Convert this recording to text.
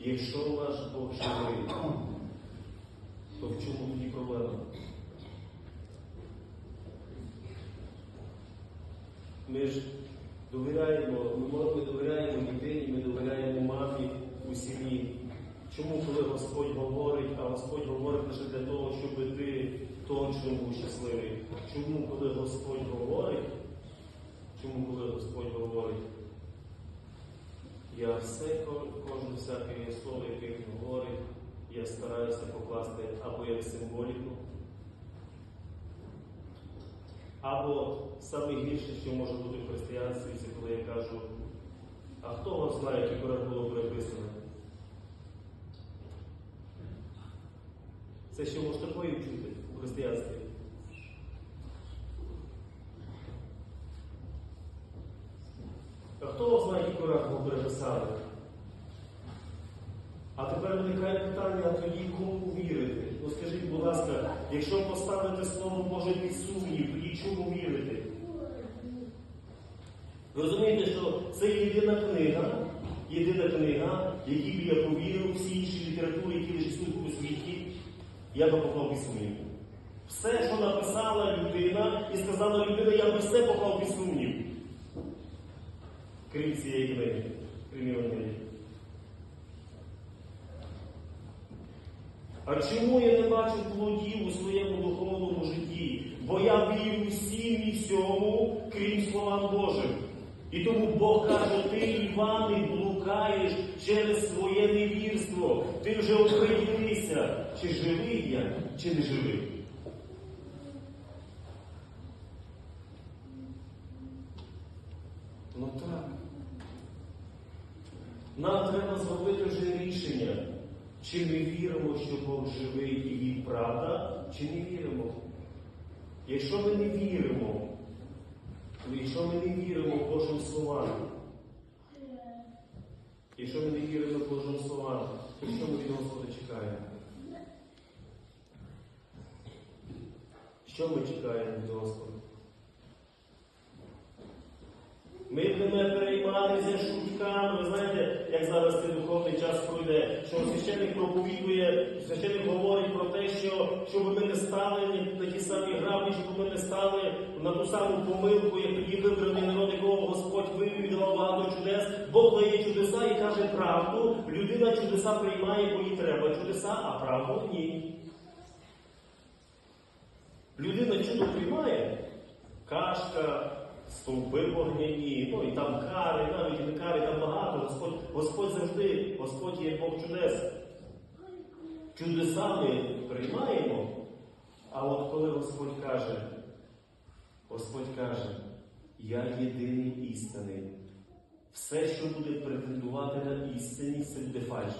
Якщо наш Бог живий, то в чому тоді проблема? Ми ж довіряємо, ми, мо- ми довіряємо дитині, ми довіряємо мамі у сім'ї. Чому, коли Господь говорить, а Господь говорить лише для того, щоб ти точно був щасливий? Чому, коли Господь говорить, чому, коли Господь говорить, я все, кожне всяке слово, яке він говорить, я стараюся покласти або як символіку, або саме гірше, що може бути в християнстві, це коли я кажу, а хто вас знає, який кораж було переписано? Це ще може такої чути у християнстві. А був переписаний? А тепер виникає питання, а тоді кому вірити? Ну скажіть, будь ласка, якщо поставити слово Боже під сумнів, тоді чому вірити? Розумієте, що це єдина книга, єдина книга, якій б я повірив всі інші літератури, які існують у світі, я би поклав під сумнів. Все, що написала людина, і сказала людина, я би все поклав під сумнів. Крім цієї книги, крім Євангелії. А чому я не бачу плодів у своєму духовному житті? Бо я вірю всім і всьому, крім словам Божим. І тому Бог каже, ти, Іване, блукаєш через своє невірство. Ти вже оприділися, чи живий я, чи не живий. Ну так. Нам треба зробити вже рішення, чи ми віримо, що Бог живий і Він правда, чи не віримо. Якщо ми не віримо, якщо ми не віримо Божим словам, якщо ми не віримо Божим словам, то що ми від Господа чекаємо? Що ми чекаємо від Господа? Ми будемо перейматися шутками. Ви знаєте, як зараз цей духовний час пройде, що священник проповідує, священник говорить про те, що щоб ми не стали на ті самі граблі, щоб ми не стали на ту саму помилку, як тоді вибраний народ, якого Господь вивів і давав багато чудес. Бог дає чудеса і каже правду. Людина чудеса приймає, бо їй треба чудеса, а правду ні. Людина чудо приймає, кашка, стовпи вогняні, ну і там кари, навіть і не кари, там багато. Господь, Господь завжди, Господь є Бог чудес. Чудеса ми приймаємо, а от коли Господь каже, Господь каже, я єдиний істинний. Все, що буде претендувати на істинність, це буде фальш.